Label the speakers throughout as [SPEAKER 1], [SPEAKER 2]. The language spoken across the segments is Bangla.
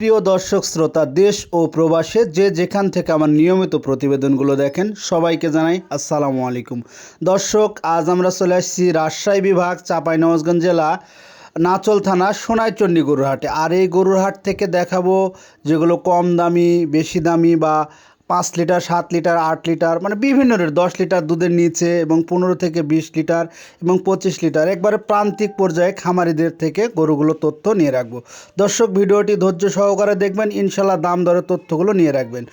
[SPEAKER 1] প্রিয় দর্শক, শ্রোতা, দেশ ও প্রবাসে যে যেখান থেকে আমার নিয়মিত প্রতিবেদনগুলো দেখেন, সবাইকে জানাই আসসালামু আলাইকুম। দর্শক, আজ আমরা চলে আসছি রাজশাহী বিভাগ, চাঁপাইনবাবগঞ্জ জেলা, নাচল থানা সোনাইচন্ডী গরুরহাটে আর এই গরুরহাট থেকে দেখাবো যেগুলো কম দামি, বেশি দামি বা পাঁচ লিটার, সাত লিটার, আট লিটার মানে বিভিন্ন রেট, দশ লিটার দুধের নিচে এবং পনেরো থেকে বিশ লিটার এবং পঁচিশ লিটার। একবারে প্রান্তিক পর্যায়ে খামারিদের থেকে গরুগুলো তথ্য নিয়ে রাখব। দর্শক, ভিডিওটি ধৈর্য সহকারে দেখবেন ইনশাল্লাহ দাম দরের তথ্যগুলো নিয়ে রাখবেন।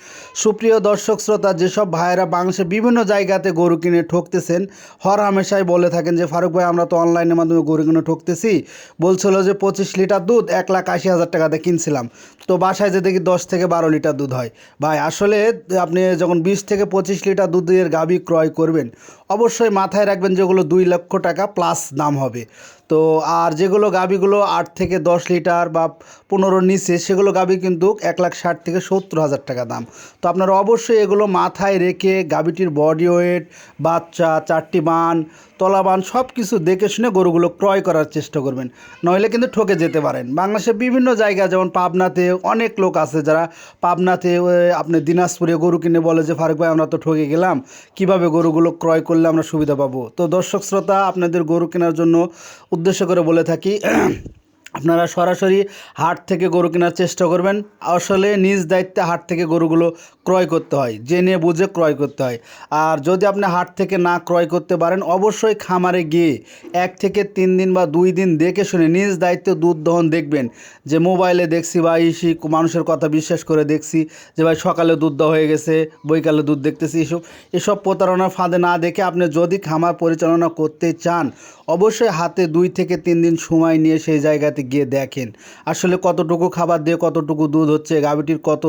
[SPEAKER 1] সুপ্রিয় দর্শক, শ্রোতা, যেসব ভাইয়েরা বাংলাদেশে বিভিন্ন জায়গাতে গরু কিনে ঠকতেছেন, হর হামেশাই বলে থাকেন যে, ফারুক ভাই, আমরা তো অনলাইনের মাধ্যমে গরু কিনে ঠকতেছি। বলছিল যে, পঁচিশ লিটার দুধ, এক লাখ আশি হাজার টাকাতে কিনছিলাম। তো বাসায় যে দেখি দশ থেকে বারো লিটার দুধ হয়। ভাই, আসলে আপনি যখন বিশ থেকে পঁচিশ লিটার দুধের গাভী ক্রয় করবেন, অবশ্যই মাথায় রাখবেন যেগুলো দুই লক্ষ টাকা প্লাস দাম হবে। তো আর যেগুলো গাভীগুলো আট থেকে দশ লিটার বা পনেরোর নিচে, সেগুলো গাভী কিন্তু এক লাখ ষাট থেকে সত্তর হাজার টাকা দাম। তো আপনারা অবশ্যই এগুলো মাথায় রেখে গাভীটির বডি ওয়েট বাচ্চা, চারটি বান, তলা বান সব কিছু দেখে শুনে গরুগুলো ক্রয় করার চেষ্টা করবেন। নইলে কিন্তু ঠকে যেতে পারেন। বাংলাদেশের বিভিন্ন জায়গা যেমন পাবনাতে অনেক লোক আছে যারা পাবনাতে আপনি দিনাজপুরে গরু কিনে বলে যে, ফারুক ভাই, আমরা তো ঠকে গেলাম, কীভাবে গরুগুলো ক্রয় করলে আমরা সুবিধা পাবো? তো দর্শক শ্রোতা, আপনাদের গরু কেনার জন্য উদ্দেশ্য করে বলে থাকি আপনারা সরাসরি হাট থেকে গরু কেনার চেষ্টা করবেন। আসলে নিজ দায়িত্বে হাট থেকে গরুগুলো ক্রয় করতে হয়, জেনে বুঝে ক্রয় করতে হয়। আর যদি আপনি হাট থেকে না ক্রয় করতে পারেন, অবশ্যই খামারে গিয়ে এক থেকে তিন দিন বা দুই দিন দেখে শুনে নিজ দায়িত্বে দুধ দহন দেখবেন। যে মোবাইলে দেখছি বা ইসি মানুষের কথা বিশ্বাস করে দেখছি যে ভাই সকালে দুধ দেওয়া হয়ে গেছে, বৈকালে দুধ দেখতেছি এসব। এসব প্রতারণার ফাঁদে না দেখে আপনি যদি খামার পরিচালনা করতে চান, অবশ্যই হাতে দুই থেকে তিন দিন সময় নিয়ে সেই জায়গাতে গিয়ে দেখেন। আসলে কতটুকু খাবার দিয়ে কতটুকু দুধ হচ্ছে, গাভীটির কত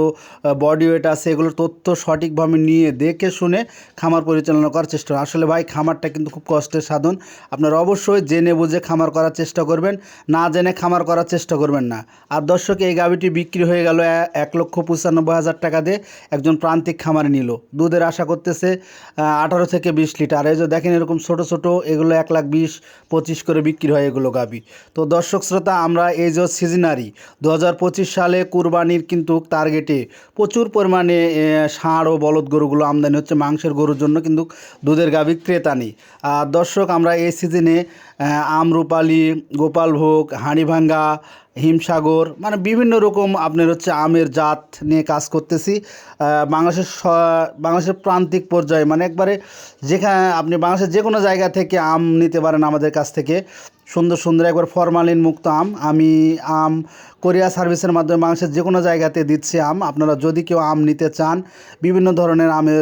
[SPEAKER 1] বডি ওয়েট আছে, এগুলোর তথ্য সঠিকভাবে নিয়ে দেখে শুনে খামার পরিচালনা করার চেষ্টা করুন। আসলে ভাই, খামারটা কিন্তু খুব কষ্টের সাধন। আপনারা অবশ্যই জেনে বুঝে খামার করার চেষ্টা করবেন, না জেনে খামার করার চেষ্টা করবেন না। আর দর্শক, এই গাভীটি বিক্রি হয়ে গেল এক লক্ষ পঁচানব্বই হাজার টাকা দিয়ে একজন প্রান্তিক খামারে নিল। দুধের আশা করতেছে আঠারো থেকে বিশ লিটার। এই যে দেখেন এরকম ছোট ছোট, এগুলো এক লাখ বিশ, পঁচিশ করে বিক্রি হয় এগুলো গাভী। তো দর্শক, শ্রোতা আমরা এই যে সিজনারি দু হাজার পঁচিশ সালে কুরবানির কিন্তু টার্গেটে প্রচুর পরিমাণে ষাঁড় ও বলদ গরুগুলো আমদানি হচ্ছে মাংসের গরুর জন্য কিন্তু দুধের গাভী ক্রেতা নেই। আর দর্শক, আমরা এই সিজনে আমরুপালি, গোপালভোগ, হাঁড়িভাঙ্গা, হিমসাগর মানে বিভিন্ন রকম আপনার হচ্ছে আমের জাত নিয়ে কাজ করতেছি। বাংলাদেশের বাংলাদেশের প্রান্তিক পর্যায়ে মানে একবারে যেখানে আপনি বাংলাদেশের যে কোনো জায়গা থেকে আম নিতে পারেন আমাদের কাছ থেকে। সুন্দর সুন্দর একবার ফরমালিন মুক্ত আম। আমি আম কোরিয়া সার্ভিসের মাধ্যমে মাংসের যে কোনো জায়গাতে দিচ্ছি আম। আপনারা যদি কেউ আম নিতে চান, বিভিন্ন ধরনের আমের